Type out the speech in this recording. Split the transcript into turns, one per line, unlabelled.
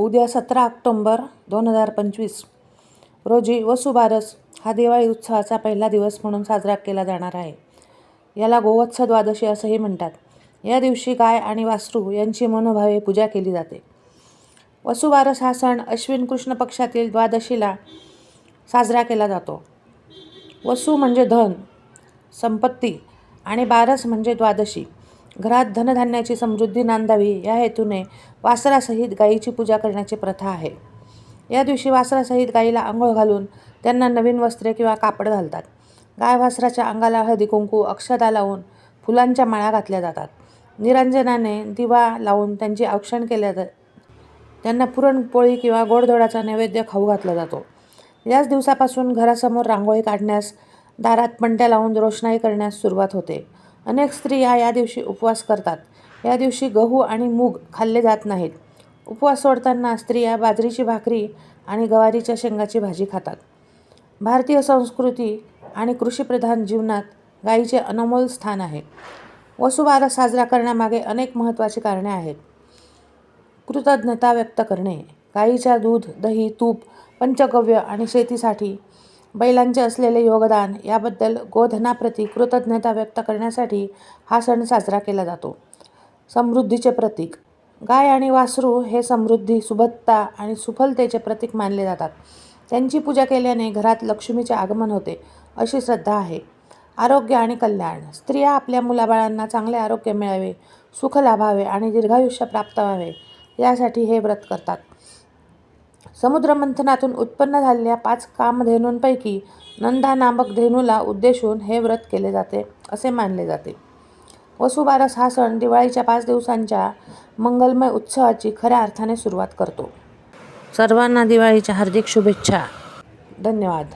उद्या सतरा ऑक्टोंबर दोन हजार पंचवीस. रोजी वसुबारस हा दिवाळी उत्सवाचा पहिला दिवस म्हणून साजरा केला जाणार आहे. याला गोवत्स द्वादशी असंही म्हणतात. या दिवशी गाय आणि वासरू यांची मनोभावे पूजा केली जाते. वसुबारस हा सण अश्विन कृष्ण पक्षातील द्वादशीला साजरा केला जातो. वसू म्हणजे धन संपत्ती आणि बारस म्हणजे द्वादशी. घरात धनधान्याची समृद्धी नांदावी या हेतूने वासरासहित गायीची पूजा करण्याची प्रथा आहे. या दिवशी वासरासहित गायीला आंघोळ घालून त्यांना नवीन वस्त्रे किंवा कापड घालतात. गाय वासराच्या अंगाला हळदी कुंकू अक्षता लावून फुलांच्या माळा घातल्या जातात. निरंजनाने दिवा लावून त्यांची औक्षण केल्या जात त्यांना पुरणपोळी किंवा गोडधोडाचा नैवेद्य खाऊ घातला जातो. याच दिवसापासून घरासमोर रांगोळी काढण्यास दारात पणत्या लावून रोषणाई करण्यास सुरुवात होते. अनेक स्त्रिया या दिवशी उपवास करतात. या दिवशी गहू आणि मूग खाल्ले जात नाहीत. उपवास सोडताना स्त्रिया बाजरीची भाकरी आणि गवारीच्या शेंगाची भाजी खातात. भारतीय संस्कृती आणि कृषीप्रधान जीवनात गायीचे अनमोल स्थान आहे. वसुबाधा साजरा करण्यामागे अनेक महत्त्वाची कारणे आहेत. कृतज्ञता व्यक्त करणे गाईच्या दूध दही तूप पंचगव्य आणि शेतीसाठी बैलांचे असलेले योगदान याबद्दल गोधनाप्रती कृतज्ञता व्यक्त करण्यासाठी हा सण साजरा केला जातो. समृद्धीचे प्रतीक. गाय आणि वासरू हे समृद्धी सुबत्ता आणि सुफलतेचे प्रतीक मानले जातात. त्यांची पूजा केल्याने घरात लक्ष्मीचे आगमन होते अशी श्रद्धा आहे. आरोग्य आणि कल्याण. स्त्रिया आपल्या मुलाबाळांना चांगले आरोग्य मिळावे सुख लाभावे आणि दीर्घायुष्य प्राप्त व्हावे यासाठी हे व्रत करतात. समुद्रमंथनातून उत्पन्न झालेल्या पाच कामधेनूंपैकी नंदा नामक धेनूला उद्देशून हे व्रत केले जाते असे मानले जाते. वसुबारस हा सण दिवाळीच्या पाच दिवसांच्या मंगलमय उत्सवाची खऱ्या अर्थाने सुरुवात करतो. सर्वांना दिवाळीच्या हार्दिक शुभेच्छा. धन्यवाद.